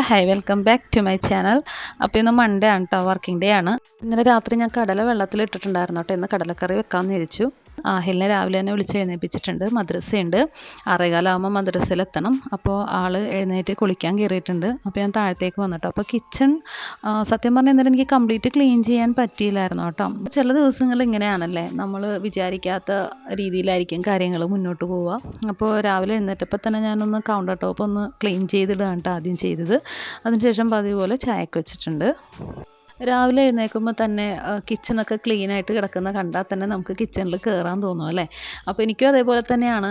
Hello hi welcome back to my channel. അപ്പോൾ ഇന്ന് Monday ആണ് കേട്ടോ വർക്കിംഗ് ഡേ ആണ്. ഇന്നലെ രാത്രി ഞാൻ കടല വെള്ളത്തിൽ ഇട്ടിട്ടുണ്ടായിരുന്നു കേട്ടോ ഇന്ന് കടലക്കറി വെക്കാമെന്ന് വിചാരിച്ചു. ആഹിലിനെ രാവിലെ തന്നെ വിളിച്ച് എഴുന്നേൽപ്പിച്ചിട്ടുണ്ട് മദ്രസയുണ്ട്. ആറേകാലാകുമ്പോൾ മദ്രസയിലെത്തണം. അപ്പോൾ ആൾ എഴുന്നേറ്റ് കുളിക്കാൻ കയറിയിട്ടുണ്ട്. അപ്പോൾ ഞാൻ താഴത്തേക്ക് വന്നിട്ടോ. അപ്പോൾ കിച്ചൺ സത്യം പറഞ്ഞാൽ ഇന്നലെ എനിക്ക് കംപ്ലീറ്റ് ക്ലീൻ ചെയ്യാൻ പറ്റിയില്ലായിരുന്നു കേട്ടോ. ചില ദിവസങ്ങൾ ഇങ്ങനെയാണല്ലേ? നമ്മൾ വിചാരിക്കാത്ത രീതിയിലായിരിക്കും കാര്യങ്ങൾ മുന്നോട്ട് പോവുക. അപ്പോൾ രാവിലെ എഴുന്നേറ്റപ്പോൾ തന്നെ ഞാനൊന്ന് കൗണ്ടർ ടോപ്പ് ഒന്ന് ക്ലീൻ ചെയ്തിടുകയാണ് കേട്ടോ ആദ്യം ചെയ്തത്. അതിനുശേഷം പതിവ് പോലെ ചായക്ക് വെച്ചിട്ടുണ്ട്. രാവിലെ എഴുന്നേൽക്കുമ്പോൾ തന്നെ കിച്ചണൊക്കെ ക്ലീൻ ആയിട്ട് കിടക്കുന്ന കണ്ടാൽ തന്നെ നമുക്ക് കിച്ചണിൽ കയറാൻ തോന്നും അല്ലേ? അപ്പോൾ എനിക്കും അതേപോലെ തന്നെയാണ്.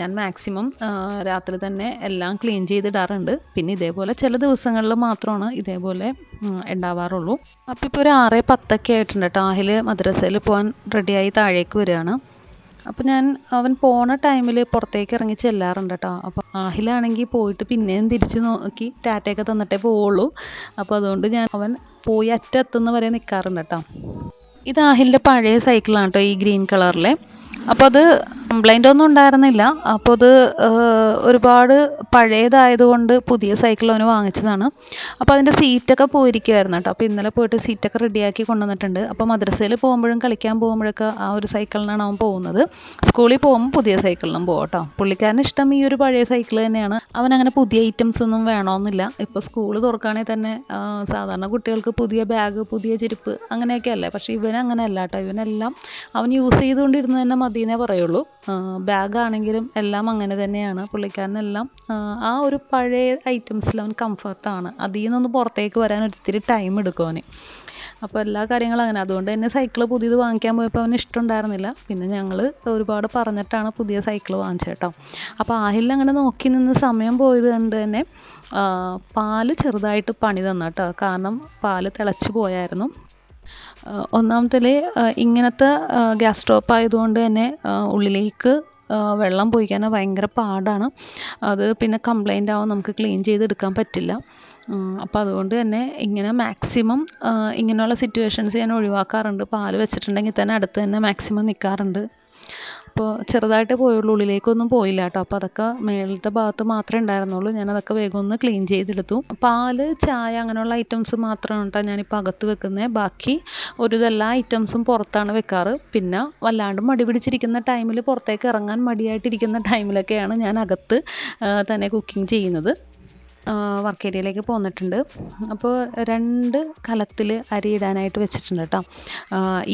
ഞാൻ മാക്സിമം രാത്രി തന്നെ എല്ലാം ക്ലീൻ ചെയ്തിടാറുണ്ട് പിന്നെ ഇതേപോലെ ചില ദിവസങ്ങളിൽ മാത്രമാണ് ഇതേപോലെ ഉണ്ടാവാറുള്ളൂ അപ്പോൾ ഇപ്പോൾ ഒരു ആറ് പത്തൊക്കെ ആയിട്ടുണ്ട് കേട്ടോ ആഹിൽ മദ്രസയിൽ പോകാൻ റെഡിയായി താഴേക്ക് വരികയാണ്. അപ്പോൾ ഞാൻ അവൻ പോണ ടൈമിൽ പുറത്തേക്ക് ഇറങ്ങി ചെല്ലാറുണ്ട് കേട്ടോ. അപ്പോൾ ആഹിലാണെങ്കിൽ പോയിട്ട് പിന്നെയും തിരിച്ച് നോക്കി ടാറ്റയൊക്കെ തന്നിട്ടേ പോവുള്ളൂ. അപ്പോൾ അതുകൊണ്ട് ഞാൻ അവൻ പോയി അറ്റത്തുനിന്ന് വരെ നിൽക്കാറുണ്ട് കേട്ടോ. ഇത് ആഹിലിന്റെ പഴയ സൈക്കിളാണ് കേട്ടോ ഈ ഗ്രീൻ കളറിലെ. അപ്പോൾ അത് കംപ്ലൈന്റ് ഒന്നും ഉണ്ടായിരുന്നില്ല. അപ്പോൾ അത് ഒരുപാട് പഴയതായതുകൊണ്ട് പുതിയ സൈക്കിൾ അവന് വാങ്ങിച്ചതാണ്. അപ്പോൾ അതിന്റെ സീറ്റൊക്കെ പോയിരിക്കുമായിരുന്നു കേട്ടോ. അപ്പോൾ ഇന്നലെ പോയിട്ട് സീറ്റൊക്കെ റെഡിയാക്കി കൊണ്ടുവന്നിട്ടുണ്ട്. അപ്പോൾ മദ്രസയിൽ പോകുമ്പോഴും കളിക്കാൻ പോകുമ്പോഴൊക്കെ ആ ഒരു സൈക്കിളിനാണ് അവൻ പോകുന്നത്. സ്കൂളിൽ പോകുമ്പോൾ പുതിയ സൈക്കിളിനും പോകും കേട്ടോ. പുള്ളിക്കാരന് ഇഷ്ടം ഈ ഒരു പഴയ സൈക്കിൾ തന്നെയാണ്. അവൻ അങ്ങനെ പുതിയ ഐറ്റംസ് ഒന്നും വേണമെന്നില്ല ഇപ്പോൾ സ്കൂൾ തുറക്കുകയാണെങ്കിൽ തന്നെ സാധാരണ കുട്ടികൾക്ക് പുതിയ ബാഗ് പുതിയ ചെരുപ്പ് അങ്ങനെയൊക്കെ അല്ലേ? പക്ഷേ ഇവൻ അങ്ങനെ അല്ല കേട്ടോ. ഇവനെല്ലാം അവൻ യൂസ് ചെയ്തുകൊണ്ടിരുന്നത് തന്നെ മതിയെന്നേ പറയുള്ളൂ. ബാഗാണെങ്കിലും എല്ലാം അങ്ങനെ തന്നെയാണ്. പുള്ളിക്കാരനെല്ലാം ആ, ഒരു പഴയ ഐറ്റംസിൽ അവൻ കംഫർട്ടാണ്. അതിൽ നിന്നൊന്ന് പുറത്തേക്ക് വരാൻ ഒത്തിരി ടൈം എടുക്കും അവന്. അപ്പോൾ എല്ലാ കാര്യങ്ങളും അങ്ങനെ. അതുകൊണ്ട് തന്നെ സൈക്കിൾ പുതിയത് വാങ്ങിക്കാൻ പോയപ്പോൾ അവന് ഇഷ്ടമുണ്ടായിരുന്നില്ല. പിന്നെ ഞങ്ങൾ ഒരുപാട് പറഞ്ഞിട്ടാണ് പുതിയ സൈക്കിൾ വാങ്ങിച്ചേട്ടോ അപ്പോൾ ആഹിൽ അങ്ങനെ നോക്കി നിന്ന് സമയം പോയത് കൊണ്ട് തന്നെ പാൽ ചെറുതായിട്ട് പണി തന്നു കേട്ടോ. കാരണം പാൽ തിളച്ച് പോയായിരുന്നു. ഒന്നാമത്തിൽ ഇങ്ങനത്തെ ഗ്യാസ് സ്റ്റോപ്പ് ആയതുകൊണ്ട് തന്നെ ഉള്ളിലേക്ക് വെള്ളം പോയിക്കാൻ ഭയങ്കര പാടാണ്. അത് പിന്നെ കംപ്ലൈന്റ് ആവും നമുക്ക് ക്ലീൻ ചെയ്തെടുക്കാൻ പറ്റില്ല. അപ്പോൾ അതുകൊണ്ട് തന്നെ ഇങ്ങനെ മാക്സിമം ഇങ്ങനെയുള്ള സിറ്റുവേഷൻസ് ഞാൻ ഒഴിവാക്കാറുണ്ട്. പാൽ വെച്ചിട്ടുണ്ടെങ്കിൽ തന്നെ അടുത്ത് തന്നെ മാക്സിമം നിൽക്കാറുണ്ട് അപ്പോൾ ചെറുതായിട്ടേ പോയുള്ളൂ ഉള്ളിലേക്കൊന്നും പോയില്ല കേട്ടോ. അപ്പോൾ അതൊക്കെ മേളത്തെ ഭാഗത്ത് മാത്രമേ ഉണ്ടായിരുന്നുള്ളൂ. ഞാൻ അതൊക്കെ വേഗം ഒന്ന് ക്ലീൻ ചെയ്തെടുത്തു. പാൽ ചായ അങ്ങനെയുള്ള ഐറ്റംസ് മാത്രമാണ് കേട്ടോ ഞാനിപ്പോൾ അകത്ത് വെക്കുന്നത് ബാക്കി ഒരു ഇതെല്ലാ ഐറ്റംസും പുറത്താണ് വെക്കാറ്. പിന്നെ വല്ലാണ്ട് മടി പിടിച്ചിരിക്കുന്ന ടൈമിൽ പുറത്തേക്ക് ഇറങ്ങാൻ മടിയായിട്ടിരിക്കുന്ന ടൈമിലൊക്കെയാണ് ഞാൻ അകത്ത് തന്നെ കുക്കിംഗ് ചെയ്യുന്നത്. വർക്ക് ഏരിയയിലേക്ക് പോന്നിട്ടുണ്ട്. അപ്പോൾ രണ്ട് കലത്തിൽ അരി ഇടാനായിട്ട് വെച്ചിട്ടുണ്ട് കേട്ടോ.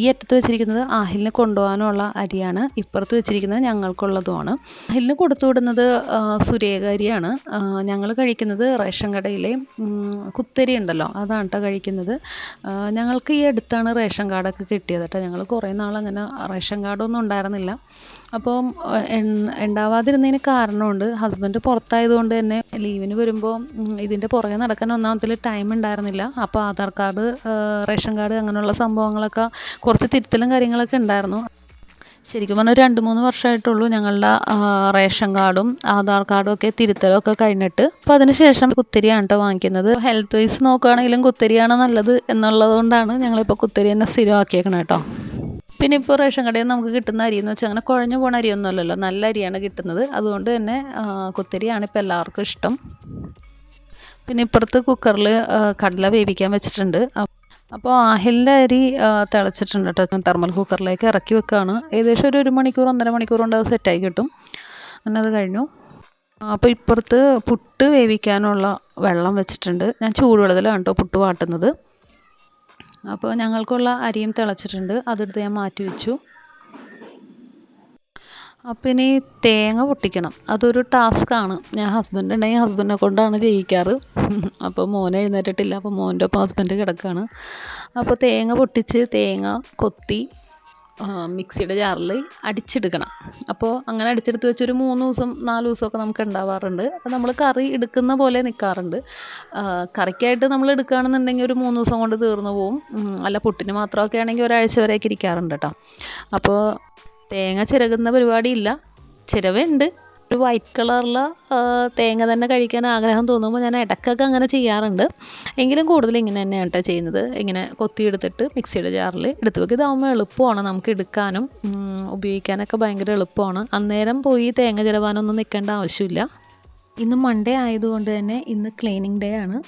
ഈ അറ്റത്ത് വെച്ചിരിക്കുന്നത് ആഹിലിന് കൊണ്ടുപോകാനുള്ള അരിയാണ്. ഇപ്പുറത്ത് വെച്ചിരിക്കുന്നത് ഞങ്ങൾക്കുള്ളതുമാണ്. ആഹിലിന് കൊടുത്തു വിടുന്നത് സുരേഖ അരിയാണ്. ഞങ്ങൾ കഴിക്കുന്നത് റേഷൻ കടയിലെ കുത്തരി ഉണ്ടല്ലോ അതാണ് കേട്ടോ കഴിക്കുന്നത്. ഞങ്ങൾക്ക് ഈ അടുത്താണ് റേഷൻ കാർഡൊക്കെ കിട്ടിയത് കേട്ടോ ഞങ്ങൾ കുറേ നാളങ്ങനെ റേഷൻ കാർഡൊന്നും ഉണ്ടായിരുന്നില്ല. അപ്പോൾ ഉണ്ടാവാതിരുന്നതിന് കാരണമുണ്ട്. ഹസ്ബൻഡ് പുറത്തായതുകൊണ്ട് തന്നെ ലീവിന് വരുമ്പോൾ ഇതിന്റെ പുറകെ നടക്കാൻ ഒന്നാമത്തിൽ ടൈം ഉണ്ടായിരുന്നില്ല. അപ്പോൾ ആധാർ കാർഡ് റേഷൻ കാർഡ് അങ്ങനെയുള്ള സംഭവങ്ങളൊക്കെ കുറച്ച് തിരുത്തലും കാര്യങ്ങളൊക്കെ ഉണ്ടായിരുന്നു. ശരിക്കും പറഞ്ഞാൽ രണ്ട് മൂന്ന് വർഷമായിട്ടുള്ളൂ ഞങ്ങളുടെ റേഷൻ കാർഡും ആധാർ കാർഡും ഒക്കെ തിരുത്തലും ഒക്കെ കഴിഞ്ഞിട്ട്. അപ്പോൾ അതിനുശേഷം കുത്തരിയാണ് കേട്ടോ വാങ്ങിക്കുന്നത്. ഹെൽത്ത് വൈസ് നോക്കുകയാണെങ്കിലും കുത്തരിയാണ് നല്ലത് എന്നുള്ളത് കൊണ്ടാണ് ഞങ്ങളിപ്പോൾ കുത്തരി തന്നെ സ്ഥിരമാക്കിയേക്കണം കേട്ടോ പിന്നെ ഇപ്പോൾ റേഷൻ കടയിൽ നമുക്ക് കിട്ടുന്ന അരി എന്ന് വെച്ചാൽ അങ്ങനെ കുഴഞ്ഞു പോണ അരിയൊന്നുമല്ലല്ലോ. നല്ല അരിയാണ് കിട്ടുന്നത്. അതുകൊണ്ട് തന്നെ കുത്തരിയാണ് ഇപ്പോൾ എല്ലാവർക്കും ഇഷ്ടം. പിന്നെ ഇപ്പുറത്ത് കുക്കറിൽ കടല വേവിക്കാൻ വെച്ചിട്ടുണ്ട്. അപ്പോൾ ആഹിലിന്റെ അരി തിളച്ചിട്ടുണ്ട് കേട്ടോ. തെർമൽ കുക്കറിലേക്ക് ഇറക്കി വെക്കുകയാണ് ഏകദേശം ഒരു ഒരു മണിക്കൂർ ഒന്നര മണിക്കൂർ കൊണ്ട് അത് സെറ്റായി കിട്ടും. അങ്ങനെ അത് കഴിഞ്ഞു. അപ്പോൾ ഇപ്പുറത്ത് പുട്ട് വേവിക്കാനുള്ള വെള്ളം വെച്ചിട്ടുണ്ട്. ഞാൻ ചൂടുവെള്ളത്തിലാണ് കേട്ടോ പുട്ട് വാട്ടുന്നത്. അപ്പോൾ ഞങ്ങൾക്കുള്ള അരിയും തിളച്ചിട്ടുണ്ട്. അതെടുത്ത് ഞാൻ മാറ്റി വെച്ചു. അപ്പം ഇനി തേങ്ങ പൊട്ടിക്കണം. അതൊരു ടാസ്ക്കാണ് ഞാൻ ഹസ്ബൻഡ് ഉണ്ടെങ്കിൽ ഹസ്ബൻഡിനെ കൊണ്ടാണ് ചെയ്യിക്കാറ്. അപ്പോൾ മോനെ എഴുന്നേറ്റിട്ടില്ല. അപ്പോൾ മോന്റെ ഒപ്പം ഹസ്ബൻഡ് കിടക്കുകയാണ് അപ്പോൾ തേങ്ങ പൊട്ടിച്ച് തേങ്ങ കൊത്തി മിക്സിയുടെ ജാറിൽ അടിച്ചെടുക്കണം. അപ്പോൾ അങ്ങനെ അടിച്ചെടുത്ത് വെച്ച് ഒരു മൂന്ന് ദിവസം നാല് ദിവസമൊക്കെ നമുക്ക് ഉണ്ടാവാറുണ്ട്. അത് നമ്മൾ കറി എടുക്കുന്ന പോലെ നിൽക്കാറുണ്ട് കറിക്കായിട്ട് നമ്മൾ എടുക്കുകയാണെന്നുണ്ടെങ്കിൽ ഒരു മൂന്ന് ദിവസം കൊണ്ട് തീർന്നു പോവും. അല്ല പുട്ടിന് മാത്രമൊക്കെ ആണെങ്കിൽ ഒരാഴ്ച വരെയൊക്കെ ഇരിക്കാറുണ്ട് കേട്ടോ അപ്പോൾ തേങ്ങ ചിരകുന്ന പരിപാടിയില്ല. ചിരവുണ്ട് ഒരു വൈറ്റ് കളറിൽ തേങ്ങ തന്നെ കഴിക്കാൻ ആഗ്രഹം തോന്നുമ്പോൾ ഞാൻ ഇടയ്ക്കൊക്കെ അങ്ങനെ ചെയ്യാറുണ്ട്. എങ്കിലും കൂടുതൽ ഇങ്ങനെ തന്നെയാണ് കേട്ടോ ചെയ്യുന്നത്. ഇങ്ങനെ കൊത്തിയെടുത്തിട്ട് മിക്സിയുടെ ജാറിൽ എടുത്ത് വെക്കും. ഇതാവുമ്പോൾ എളുപ്പമാണ് നമുക്ക് എടുക്കാനും ഉപയോഗിക്കാനൊക്കെ ഭയങ്കര എളുപ്പമാണ്. അന്നേരം പോയി തേങ്ങ ചിലവാനൊന്നും നിൽക്കേണ്ട ആവശ്യമില്ല. ഇന്ന് മൺഡേ ആയതുകൊണ്ട് തന്നെ ഇന്ന് ക്ലീനിങ് ഡേ ആണ്.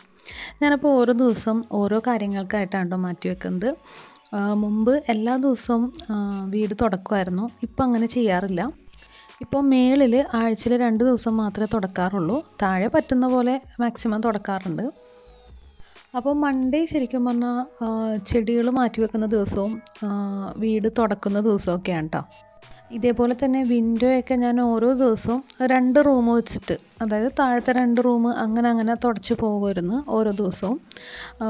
ഞാനപ്പോൾ ഓരോ ദിവസം ഓരോ കാര്യങ്ങൾക്കായിട്ടാണ് കേട്ടോ മാറ്റി വെക്കുന്നത്. മുമ്പ് എല്ലാ ദിവസവും വീട് തുടക്കുമായിരുന്നു ഇപ്പം അങ്ങനെ ചെയ്യാറില്ല. ഇപ്പോൾ മേളിൽ ആഴ്ചയിൽ രണ്ട് ദിവസം മാത്രമേ തുടക്കാറുള്ളൂ. താഴെ പറ്റുന്ന പോലെ മാക്സിമം തുടക്കാറുണ്ട്. അപ്പോൾ മൺഡേ ശരിക്കും പറഞ്ഞാൽ ചെടികൾ മാറ്റി വെക്കുന്ന ദിവസവും വീട് തുടക്കുന്ന ദിവസമൊക്കെയാണ് കേട്ടോ ഇതേപോലെ തന്നെ വിൻഡോയൊക്കെ ഞാൻ ഓരോ ദിവസവും രണ്ട് റൂം വെച്ചിട്ട് അതായത് താഴത്തെ രണ്ട് റൂം അങ്ങനെ അങ്ങനെ തുടച്ച് പോകുമായിരുന്നു ഓരോ ദിവസവും.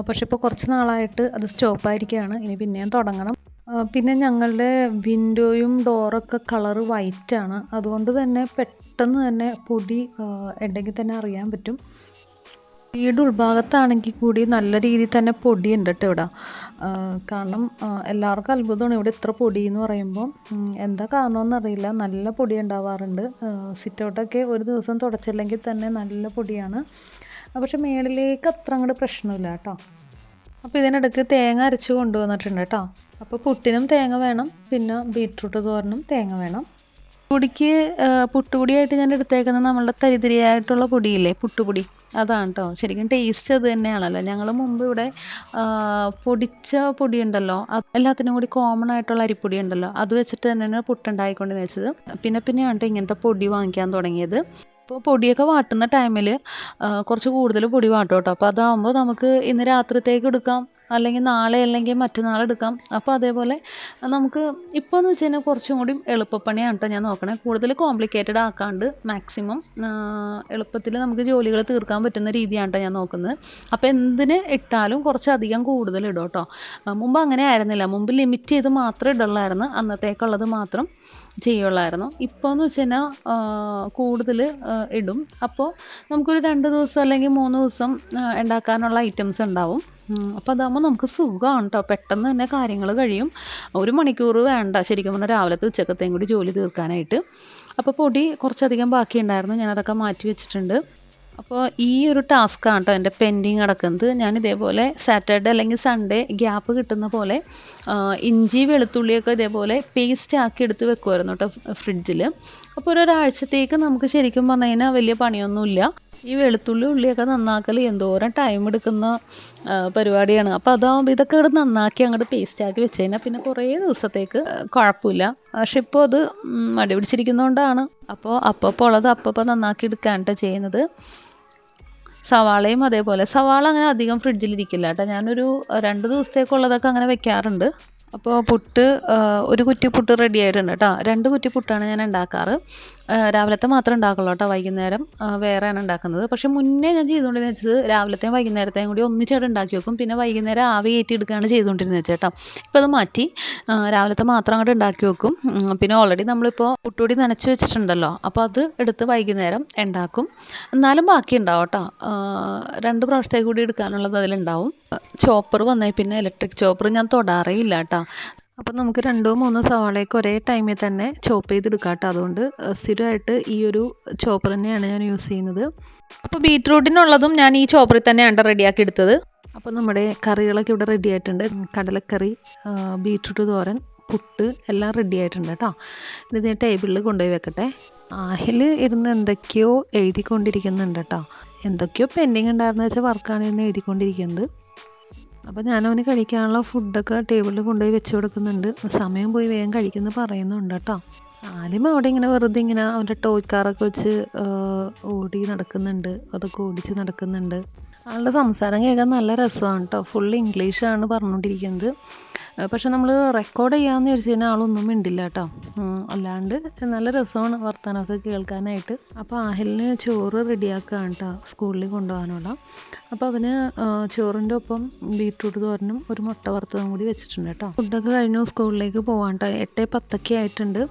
പക്ഷേ ഇപ്പോൾ കുറച്ച് നാളായിട്ട് അത് സ്റ്റോപ്പായിരിക്കുകയാണ് ഇനി പിന്നെയും തുടങ്ങണം. പിന്നെ ഞങ്ങളുടെ വിൻഡോയും ഡോറൊക്കെ കളറ് വൈറ്റാണ് അതുകൊണ്ട് തന്നെ പെട്ടെന്ന് തന്നെ പൊടി ഉണ്ടെങ്കിൽ തന്നെ അറിയാൻ പറ്റും. വീട് ഉൾഭാഗത്താണെങ്കിൽ കൂടി നല്ല രീതിയിൽ തന്നെ പൊടിയുണ്ട് കേട്ടോ ഇവിടെ. കാരണം എല്ലാവർക്കും അത്ഭുതമാണ് ഇവിടെ ഇത്ര പൊടി എന്ന് പറയുമ്പോൾ എന്താ കാരണമെന്ന് അറിയില്ല. നല്ല പൊടി ഉണ്ടാവാറുണ്ട്. സിറ്റൗട്ടൊക്കെ ഒരു ദിവസം തുടച്ചില്ലെങ്കിൽ തന്നെ നല്ല പൊടിയാണ്. പക്ഷെ മേളിലേക്ക് അത്ര അങ്ങോട്ട് പ്രശ്നമില്ല കേട്ടോ. അപ്പോൾ ഇതിനിടയ്ക്ക് തേങ്ങ അരച്ച് കൊണ്ടുവന്നിട്ടുണ്ട് കേട്ടോ. അപ്പോൾ പുട്ടിനും തേങ്ങ വേണം പിന്നെ ബീട്രൂട്ട് തോരനും തേങ്ങ വേണം. പൊടിക്ക് പുട്ടുപൊടിയായിട്ട് ഞാൻ എടുത്തേക്കുന്നത് നമ്മളുടെ തരിതരിയായിട്ടുള്ള പൊടിയില്ലേ പുട്ടുപൊടി. അതാണ് കേട്ടോ ശരിക്കും ടേസ്റ്റ് അത് തന്നെയാണല്ലോ. ഞങ്ങൾ മുമ്പ് ഇവിടെ പൊടിച്ച പൊടി ഉണ്ടല്ലോ എല്ലാത്തിനും കൂടി കോമൺ ആയിട്ടുള്ള അരിപ്പൊടി ഉണ്ടല്ലോ അത് വെച്ചിട്ട് തന്നെയാണ് പുട്ടുണ്ടായിക്കൊണ്ട് വെച്ചത്. പിന്നെ പിന്നെയാണ് ഇങ്ങനത്തെ പൊടി വാങ്ങിക്കാൻ തുടങ്ങിയത്. അപ്പോൾ പൊടിയൊക്കെ വാട്ടുന്ന ടൈമിൽ കുറച്ച് കൂടുതൽ പൊടി വാട്ടും കേട്ടോ അപ്പോൾ അതാവുമ്പോൾ നമുക്ക് ഇന്ന് രാത്രിത്തേക്ക് എടുക്കാം. അല്ലെങ്കിൽ നാളെ അല്ലെങ്കിൽ മറ്റന്നാൾ എടുക്കാം. അപ്പോൾ അതേപോലെ നമുക്ക് ഇപ്പോൾ എന്ന് വെച്ച് കഴിഞ്ഞാൽ കുറച്ചും കൂടി എളുപ്പപ്പണിയാണ് കേട്ടോ ഞാൻ നോക്കണേ. കൂടുതൽ കോംപ്ലിക്കേറ്റഡ് ആക്കാണ്ട് മാക്സിമം എളുപ്പത്തിൽ നമുക്ക് ജോലികൾ തീർക്കാൻ പറ്റുന്ന രീതിയാണ് കേട്ടോ ഞാൻ നോക്കുന്നത്. അപ്പോൾ എന്തിന് ഇട്ടാലും കുറച്ചധികം കൂടുതൽ ഇടും കേട്ടോ മുമ്പ് അങ്ങനെ ആയിരുന്നില്ല. മുമ്പ് ലിമിറ്റ് ചെയ്ത് മാത്രമേ ഇടുള്ളായിരുന്നു അന്നത്തേക്കുള്ളത് മാത്രം. ചെയ്യുള്ളായിരുന്നു. ഇപ്പോൾ എന്ന് വെച്ച് കഴിഞ്ഞാൽ കൂടുതൽ ഇടും. അപ്പോൾ നമുക്കൊരു രണ്ട് ദിവസം അല്ലെങ്കിൽ മൂന്ന് ദിവസം ഉണ്ടാക്കാനുള്ള ഐറ്റംസ് ഉണ്ടാവും അപ്പോൾ അതാകുമ്പോൾ നമുക്ക് സുഖമാണ് കേട്ടോ പെട്ടെന്ന് തന്നെ കാര്യങ്ങൾ കഴിയും. ഒരു മണിക്കൂർ വേണ്ട. ശരിക്കും പറഞ്ഞാൽ രാവിലത്തെ ഉച്ചക്കത്തെയും കൂടി ജോലി തീർക്കാനായിട്ട്. അപ്പോൾ പൊടി കുറച്ചധികം ബാക്കിയുണ്ടായിരുന്നു. ഞാനതൊക്കെ മാറ്റി വെച്ചിട്ടുണ്ട്. അപ്പോൾ ഈ ഒരു ടാസ്ക്കാണ് കേട്ടോ എന്റെ പെൻഡിങ് കിടക്കുന്നത് ഞാൻ ഇതേപോലെ സാറ്റർഡേ അല്ലെങ്കിൽ സൺഡേ ഗ്യാപ്പ് കിട്ടുന്ന പോലെ ഇഞ്ചി വെളുത്തുള്ളിയൊക്കെ ഇതേപോലെ പേസ്റ്റ് ആക്കി എടുത്ത് വെക്കുമായിരുന്നു കേട്ടോ ഫ്രിഡ്ജിൽ അപ്പോൾ ഒരു ഒരാഴ്ചത്തേക്ക് നമുക്ക് ശരിക്കും പറഞ്ഞു കഴിഞ്ഞാൽ വലിയ പണിയൊന്നുമില്ല. ഈ വെളുത്തുള്ളി ഉള്ളിയൊക്കെ നന്നാക്കൽ എന്തോരം ടൈം എടുക്കുന്ന പരിപാടിയാണ്. അപ്പോൾ അതാകുമ്പോൾ ഇതൊക്കെ ഇവിടെ നന്നാക്കി അങ്ങോട്ട് പേസ്റ്റ് ആക്കി വെച്ച് കഴിഞ്ഞാൽ പിന്നെ കുറേ ദിവസത്തേക്ക് കുഴപ്പമില്ല. പക്ഷെ ഇപ്പോൾ അത് മടി പിടിച്ചിരിക്കുന്നതുകൊണ്ടാണ് അപ്പോൾ അപ്പോൾ ഉള്ളത് അപ്പോൾ നന്നാക്കി എടുക്കാണ് ചെയ്യുന്നത്. സവാളയും അതേപോലെ. സവാള അങ്ങനെ അധികം ഫ്രിഡ്ജിലിരിക്കില്ല കേട്ടോ. ഞാനൊരു രണ്ട് ദിവസത്തേക്കുള്ളതൊക്കെ അങ്ങനെ വെക്കാറുണ്ട്. അപ്പോൾ പുട്ട് ഒരു കുറ്റി പുട്ട് റെഡി ആയിട്ടുണ്ട് കേട്ടോ. രണ്ട് കുറ്റി പുട്ടാണ് ഞാൻ ഉണ്ടാക്കാറ്. രാവിലത്തെ മാത്രമേ ഉണ്ടാക്കുള്ളൂ കേട്ടോ വൈകുന്നേരം. വേറെയാണ് ഉണ്ടാക്കുന്നത്. പക്ഷെ മുന്നേ ഞാൻ ചെയ്തുകൊണ്ടിരുന്നത് വെച്ചത് രാവിലത്തെയും വൈകുന്നേരത്തെയും കൂടി ഒന്നിച്ചായിട്ട് ഉണ്ടാക്കി വെക്കും. പിന്നെ വൈകുന്നേരം ആവി എടുക്കുകയാണ് ചെയ്തുകൊണ്ടിരുന്നത് ചേട്ടാ ഇപ്പോൾ അത് മാറ്റി രാവിലത്തെ മാത്രം അങ്ങോട്ട് ഉണ്ടാക്കി വെക്കും. പിന്നെ ഓൾറെഡി നമ്മളിപ്പോൾ പുട്ടുപൊടി നനച്ച് വെച്ചിട്ടുണ്ടല്ലോ. അപ്പോൾ അത് എടുത്ത് വൈകുന്നേരം ഉണ്ടാക്കും. എന്നാലും ബാക്കി ഉണ്ടാവും കേട്ടോ. രണ്ട് പ്രാവശ്യത്തേക്ക് കൂടി എടുക്കാനുള്ളത് അതിലുണ്ടാവും. ചോപ്പർ വന്നേ പിന്നെ ഇലക്ട്രിക് ചോപ്പർ ഞാൻ തൊടാറേ ഇല്ല കേട്ടോ. അപ്പം നമുക്ക് രണ്ടോ മൂന്നോ സവാളയൊക്കെ ഒരേ ടൈമിൽ തന്നെ ചോപ്പ് ചെയ്തെടുക്കാം കേട്ടോ. അതുകൊണ്ട് സ്ഥിരമായിട്ട് ഈ ഒരു ചോപ്പർ തന്നെയാണ് ഞാൻ യൂസ് ചെയ്യുന്നത്. അപ്പോൾ ബീറ്റ്റൂട്ടിനുള്ളതും ഞാൻ ഈ ചോപ്പറിൽ തന്നെയാണ് റെഡിയാക്കി എടുത്തത്. അപ്പോൾ നമ്മുടെ കറികളൊക്കെ ഇവിടെ റെഡി ആയിട്ടുണ്ട്. കടലക്കറി ബീറ്റ്റൂട്ട് തോരൻ പുട്ട് എല്ലാം റെഡി ആയിട്ടുണ്ട് കേട്ടോ. ഇത് ഞാൻ ടേബിളിൽ കൊണ്ടുപോയി വെക്കട്ടെ. ആഹിൽ ഇരുന്ന് എന്തൊക്കെയോ എഴുതിക്കൊണ്ടിരിക്കുന്നുണ്ട് കേട്ടോ. എന്തൊക്കെയോ പെൻഡിങ് ഉണ്ടായിരുന്നു വെച്ചാൽ വർക്കാണ് ഇരുന്ന് എഴുതിക്കൊണ്ടിരിക്കുന്നത്. അപ്പോൾ ഞാനവന് കഴിക്കാനുള്ള ഫുഡൊക്കെ ടേബിളിൽ കൊണ്ടുപോയി വെച്ച് കൊടുക്കുന്നുണ്ട്. സമയം പോയി വേഗം കഴിക്കുന്നു പറയുന്നുണ്ട് കേട്ടോ ആലിമ അവിടെ ഇങ്ങനെ വെറുതെ ഇങ്ങനെ അവന്റെ ടോയ് കാറൊക്കെ വെച്ച് ഓടി നടക്കുന്നുണ്ട്. അതൊക്കെ ഓടിച്ച് നടക്കുന്നുണ്ട്. ആളുടെ സംസാരം കേൾക്കാൻ നല്ല രസമാണ് കേട്ടോ ഫുൾ ഇംഗ്ലീഷാണ് പറഞ്ഞുകൊണ്ടിരിക്കുന്നത് പക്ഷെ നമ്മൾ റെക്കോർഡ് ചെയ്യാമെന്ന് വിചാരിച്ചു കഴിഞ്ഞാൽ ആളൊന്നും മിണ്ടില്ല കേട്ടോ. അല്ലാണ്ട് നല്ല രസമാണ് വർത്തമാനമൊക്കെ കേൾക്കാനായിട്ട്. അപ്പോൾ ആഹലിന് ചോറ് റെഡിയാക്കുകയാണ് കേട്ടോ സ്കൂളിൽ കൊണ്ടുപോകാനുള്ള. അപ്പോൾ അതിന് ചോറിന്റെ ഒപ്പം ബീറ്റ്റൂട്ട് തോരനും ഒരു മുട്ട വറുത്തതും കൂടി വെച്ചിട്ടുണ്ട് കേട്ടോ. ഫുഡൊക്കെ കഴിഞ്ഞു സ്കൂളിലേക്ക് പോകാൻ കേട്ടോ. എട്ട് പത്തൊക്കെ ആയിട്ടുണ്ട്.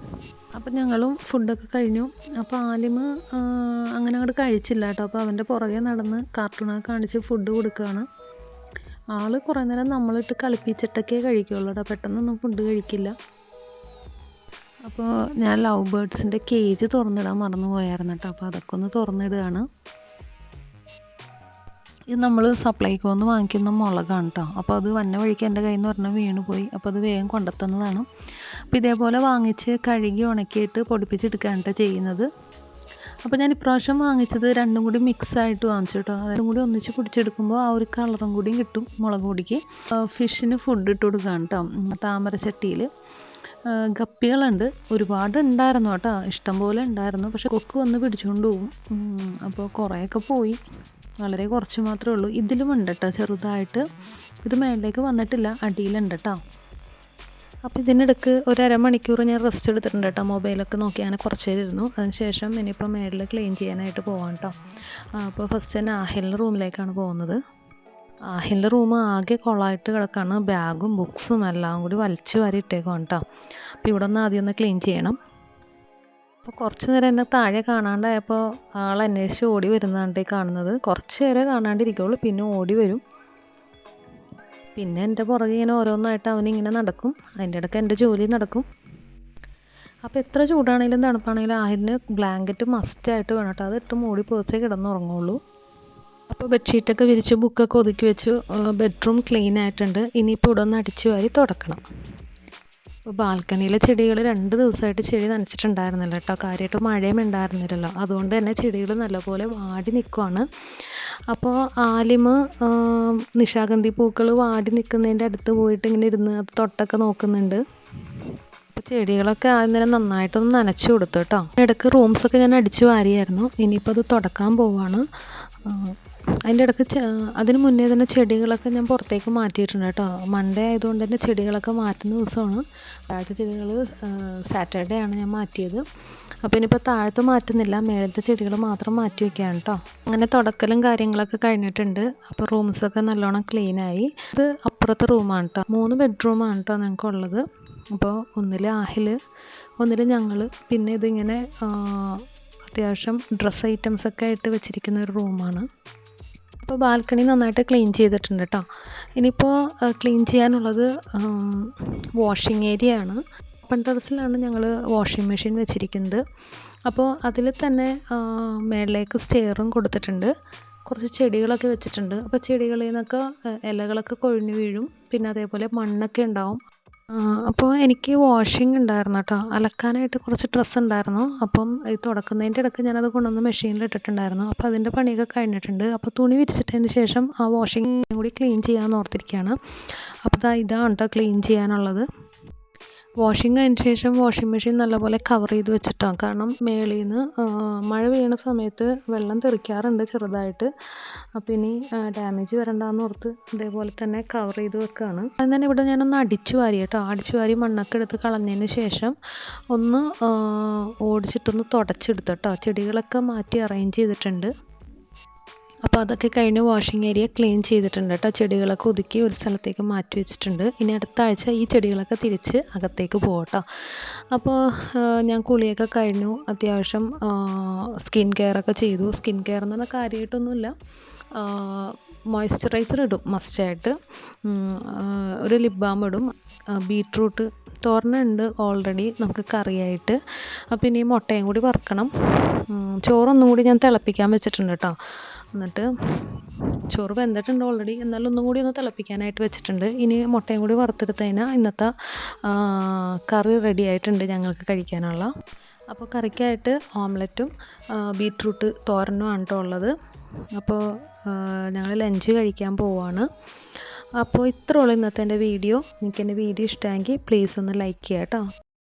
അപ്പം ഞങ്ങളും ഫുഡൊക്കെ കഴിഞ്ഞു. അപ്പോൾ ആലിമ് അങ്ങനെ അങ്ങോട്ട് കഴിച്ചില്ല കേട്ടോ. അപ്പോൾ അവന്റെ പുറകെ നടന്ന് കാർട്ടൂണൊക്കെ കാണിച്ച് ഫുഡ് കൊടുക്കുകയാണ് ആൾ കുറേ നേരം നമ്മളിട്ട് കളിപ്പിച്ചിട്ടൊക്കെ കഴിക്കുള്ളൂ കേട്ടോ പെട്ടെന്നൊന്നും ഫുഡ് കഴിക്കില്ല. അപ്പോൾ ഞാൻ ലവ് ബേർഡ്സിന്റെ കേജ് തുറന്നിടാൻ മറന്നു പോയായിരുന്നു കേട്ടോ അപ്പോൾ അതൊക്കെ ഒന്ന് തുറന്നിടുകയാണ്. ഇത് നമ്മൾ സപ്ലൈക്കോന്ന് വാങ്ങിക്കുന്ന മുളകാണ് കേട്ടോ അപ്പോൾ അത് വന്ന വഴിക്ക് എന്റെ കയ്യിൽ നിന്ന് പറഞ്ഞാൽ വീണ് പോയി. അപ്പോൾ അത് വേഗം കൊണ്ടെത്തുന്നതാണ്. അപ്പോൾ ഇതേപോലെ വാങ്ങിച്ച് കഴുകി ഉണക്കിയിട്ട് പൊടിപ്പിച്ചെടുക്കുകയാണ് കേട്ടോ ചെയ്യുന്നത്. അപ്പോൾ ഞാൻ ഇപ്രാവശ്യം വാങ്ങിച്ചത് രണ്ടും കൂടി മിക്സ് ആയിട്ട് വാങ്ങിച്ചു കേട്ടോ. അതും കൂടി ഒന്നിച്ച് കുടിച്ചെടുക്കുമ്പോൾ ആ ഒരു കളറും കൂടിയും കിട്ടും മുളക് പൊടിക്ക്. ഫിഷിന് ഫുഡ് ഇട്ട് കൊടുക്കുകയാണ് കേട്ടോ താമരച്ചട്ടിയിൽ കപ്പികളുണ്ട് ഒരുപാട് ഉണ്ടായിരുന്നു കേട്ടോ. ഇഷ്ടംപോലെ ഉണ്ടായിരുന്നു. പക്ഷെ കൊക്ക് വന്ന് പിടിച്ചുകൊണ്ട് പോകും അപ്പോൾ കുറേയൊക്കെ പോയി. വളരെ കുറച്ച് മാത്രമേ ഉള്ളൂ. ഇതിലും ഉണ്ട് കേട്ടോ ചെറുതായിട്ട്. ഇത് മേളിലേക്ക് വന്നിട്ടില്ല. അടിയിലുണ്ട് കേട്ടോ അപ്പോൾ ഇതിനിടയ്ക്ക് ഒരു അരമണിക്കൂർ ഞാൻ റെസ്റ്റ് എടുത്തിട്ടുണ്ട് കേട്ടോ. മൊബൈലൊക്കെ നോക്കി അങ്ങനെ കുറച്ച് നേരം ഇരുന്നു. അതിനുശേഷം ഇനിയിപ്പോൾ മേളിൽ ക്ലീൻ ചെയ്യാനായിട്ട് പോകാം കേട്ടോ അപ്പോൾ ഫസ്റ്റ് തന്നെ ആഹിലിന്റെ റൂമിലേക്കാണ് പോകുന്നത്. ആഹിലിന്റെ റൂം ആകെ കൊളായിട്ട് കിടക്കാണ്. ബാഗും ബുക്സും എല്ലാം കൂടി വലിച്ചു വാരി ഇട്ടേക്കും കേട്ടോ അപ്പോൾ ഇവിടെ ഒന്ന് ആദ്യം ഒന്ന് ക്ലീൻ ചെയ്യണം. അപ്പോൾ കുറച്ച് നേരം എന്നെ താഴെ കാണാണ്ടായപ്പോൾ ആൾ അന്വേഷിച്ച് ഓടി വരുന്നതാണ് കാണുന്നത്. കുറച്ച് നേരം കാണാണ്ടിരിക്കുള്ളൂ. പിന്നെ ഓടി വരും. പിന്നെ എന്റെ പുറകെ ഇങ്ങനെ ഓരോന്നായിട്ട് അവനിങ്ങനെ നടക്കും. അതിന്റെ ഇടയ്ക്ക് എന്റെ ജോലി നടക്കും. അപ്പോൾ എത്ര ചൂടാണെങ്കിലും തണുപ്പാണെങ്കിലും ആഹിലിന് ബ്ലാങ്കറ്റ് മസ്റ്റായിട്ട് വേണം കേട്ടോ. അത് ഇട്ട് മൂടി പുതച്ചേ കിടന്നുറങ്ങുള്ളൂ. അപ്പോൾ ബെഡ്ഷീറ്റൊക്കെ വിരിച്ച് ബുക്കൊക്കെ ഒതുക്കി വെച്ച് ബെഡ്റൂം ക്ലീൻ ആയിട്ടുണ്ട്. ഇനിയിപ്പോൾ ഇവിടെ ഒന്ന് അടിച്ചു വാരി തുടക്കണം. അപ്പോൾ ബാൽക്കണിയിലെ ചെടികൾ രണ്ട് ദിവസമായിട്ട് ചെടി നനച്ചിട്ടുണ്ടായിരുന്നില്ല കേട്ടോ. കാര്യമായിട്ട് മഴയും ഉണ്ടായിരുന്നില്ലല്ലോ. അതുകൊണ്ട് തന്നെ ചെടികൾ നല്ലപോലെ വാടി നിൽക്കുവാണ്. അപ്പോൾ ആലിമ നിശാഗന്ധി പൂക്കൾ വാടി നിൽക്കുന്നതിന്റെ അടുത്ത് പോയിട്ട് ഇങ്ങനെ ഇരുന്ന് അത് തൊട്ടൊക്കെ നോക്കുന്നുണ്ട്. അപ്പോൾ ചെടികളൊക്കെ ആദ്യം തന്നെ നന്നായിട്ടൊന്ന് നനച്ചു കൊടുത്തു കേട്ടോ. ഇടയ്ക്ക് റൂംസൊക്കെ ഞാൻ അടിച്ചു വാരിയായിരുന്നു. ഇനിയിപ്പോൾ അത് തുടക്കാൻ പോവാണ്. അതിന്റെ ഇടയ്ക്ക് അതിന് മുന്നേ തന്നെ ചെടികളൊക്കെ ഞാൻ പുറത്തേക്ക് മാറ്റിയിട്ടുണ്ട് കേട്ടോ. മൺഡേ ആയതുകൊണ്ട് തന്നെ ചെടികളൊക്കെ മാറ്റുന്ന ദിവസമാണ്. താഴത്തെ ചെടികൾ സാറ്റർഡേ ആണ് ഞാൻ മാറ്റിയത്. അപ്പോൾ ഇനിയിപ്പോൾ താഴത്ത് മാറ്റുന്നില്ല. മേളത്തെ ചെടികൾ മാത്രം മാറ്റി വയ്ക്കുകയാണ് കേട്ടോ അങ്ങനെ തുടക്കലും കാര്യങ്ങളൊക്കെ കഴിഞ്ഞിട്ടുണ്ട്. അപ്പോൾ റൂംസൊക്കെ നല്ലോണം ക്ലീനായി ഇത് അപ്പുറത്തെ റൂമാണ് കേട്ടോ മൂന്ന് ബെഡ്റൂമാണ് കേട്ടോ ഞങ്ങൾക്കുള്ളത്. അപ്പോൾ ഒന്നിൽ ആഹിൽ ഒന്നിൽ ഞങ്ങൾ പിന്നെ ഇതിങ്ങനെ അത്യാവശ്യം ഡ്രസ്സ് ഐറ്റംസ് ഒക്കെ ആയിട്ട് വെച്ചിരിക്കുന്ന ഒരു റൂമാണ് അപ്പോൾ ബാൽക്കണി നന്നായിട്ട് ക്ലീൻ ചെയ്തിട്ടുണ്ട് കേട്ടോ ഇനിയിപ്പോൾ ക്ലീൻ ചെയ്യാനുള്ളത് വാഷിംഗ് ഏരിയ ആണ്. ഓപ്പൺ ടെറസിലാണ് ഞങ്ങൾ വാഷിംഗ് മെഷീൻ വെച്ചിരിക്കുന്നത്. അപ്പോൾ അതിൽ തന്നെ മേളിലേക്ക് സ്റ്റെയറും കൊടുത്തിട്ടുണ്ട്. കുറച്ച് ചെടികളൊക്കെ വെച്ചിട്ടുണ്ട്. അപ്പോൾ ചെടികളിൽ നിന്നൊക്കെ ഇലകളൊക്കെ കൊഴിഞ്ഞു വീഴും. പിന്നെ അതേപോലെ മണ്ണൊക്കെ ഉണ്ടാവും. അപ്പോൾ എനിക്ക് വാഷിംഗ് ഉണ്ടായിരുന്നു കേട്ടോ. അലക്കാനായിട്ട് കുറച്ച് ഡ്രസ്സ് ഉണ്ടായിരുന്നു. അപ്പം ഈ തുടക്കുന്നതിന്റെ ഇടയ്ക്ക് ഞാനത് കൊണ്ടുവന്ന് മെഷീനിൽ ഇട്ടിട്ടുണ്ടായിരുന്നു. അപ്പോൾ അതിന്റെ പണിയൊക്കെ കഴിഞ്ഞിട്ടുണ്ട്. അപ്പോൾ തുണി വിരിച്ചിട്ടതിന് ശേഷം ആ വാഷിംഗ് കൂടി ക്ലീൻ ചെയ്യാമെന്ന് ഓർത്തിരിക്കുകയാണ്. അപ്പോൾ ഇതാണ് കേട്ടോ ക്ലീൻ ചെയ്യാനുള്ളത്. വാഷിംഗ് കഴിഞ്ഞ ശേഷം വാഷിംഗ് മെഷീൻ നല്ലപോലെ കവർ ചെയ്ത് വെച്ചിട്ടാണ് കാരണം മേളിൽ നിന്ന് മഴ വീണ സമയത്ത് വെള്ളം തെറിക്കാറുണ്ട് ചെറുതായിട്ട്. അപ്പോൾ ഇനി ഡാമേജ് വരണ്ടെന്ന് ഓർത്ത് ഇതേപോലെ തന്നെ കവർ ചെയ്ത് വെക്കുകയാണ് അത് തന്നെ ഇവിടെ ഞാനൊന്ന് അടിച്ചു വാരി കേട്ടോ. അടിച്ചു വാരി മണ്ണൊക്കെ എടുത്ത് കളഞ്ഞതിന് ശേഷം ഒന്ന് ഓടിച്ചിട്ടൊന്ന് തുടച്ചെടുത്തു കേട്ടോ. ചെടികളൊക്കെ മാറ്റി അറേഞ്ച് ചെയ്തിട്ടുണ്ട്. അപ്പോൾ അതൊക്കെ കഴിഞ്ഞ് വാഷിംഗ് ഏരിയ ക്ലീൻ ചെയ്തിട്ടുണ്ട് കേട്ടോ ചെടികളൊക്കെ ഒതുക്കി ഒരു സ്ഥലത്തേക്ക് മാറ്റി വെച്ചിട്ടുണ്ട്. ഇനി അടുത്ത ആഴ്ച ഈ ചെടികളൊക്കെ തിരിച്ച് അകത്തേക്ക് പോകട്ടോ അപ്പോൾ ഞാൻ കുളിയൊക്കെ കഴിഞ്ഞു. അത്യാവശ്യം സ്കിൻ കെയർ ഒക്കെ ചെയ്തു. സ്കിൻ കെയർ എന്ന് പറഞ്ഞാൽ കാര്യമായിട്ടൊന്നുമില്ല മോയ്സ്ചറൈസർ ഇടും മസ്റ്റായിട്ട് ഒരു ലിപ് ബാം ഇടും. ബീട്രൂട്ട് തോരനുണ്ട് ഓൾറെഡി നമുക്ക് കറിയായിട്ട്. അപ്പോൾ ഇനി മുട്ടയും കൂടി വറുക്കണം. ചോറൊന്നും കൂടി ഞാൻ തിളപ്പിക്കാൻ വെച്ചിട്ടുണ്ട് കേട്ടോ എന്നിട്ട് ചോറ് വെന്തിട്ടുണ്ട് ഓൾറെഡി എന്നാലും ഒന്നും കൂടി ഒന്ന് തിളപ്പിക്കാനായിട്ട് വെച്ചിട്ടുണ്ട്. ഇനി മുട്ടയും കൂടി വറുത്തെടുത്ത് കഴിഞ്ഞാൽ ഇന്നത്തെ കറി റെഡി ആയിട്ടുണ്ട് ഞങ്ങൾക്ക് കഴിക്കാനുള്ള. അപ്പോൾ കറിക്കായിട്ട് ഓംലറ്റും ബീട്രൂട്ട് തോരനുമാണ് കേട്ടോ ഉള്ളത്. അപ്പോൾ ഞങ്ങൾ ലഞ്ച് കഴിക്കാൻ പോവാണ്. അപ്പോൾ ഇത്രയുള്ളൂ ഇന്നത്തെ എന്റെ വീഡിയോ. നിങ്ങൾക്ക് എന്റെ വീഡിയോ ഇഷ്ടമെങ്കിൽ പ്ലീസ് ഒന്ന് ലൈക്ക് ചെയ്യാം കേട്ടോ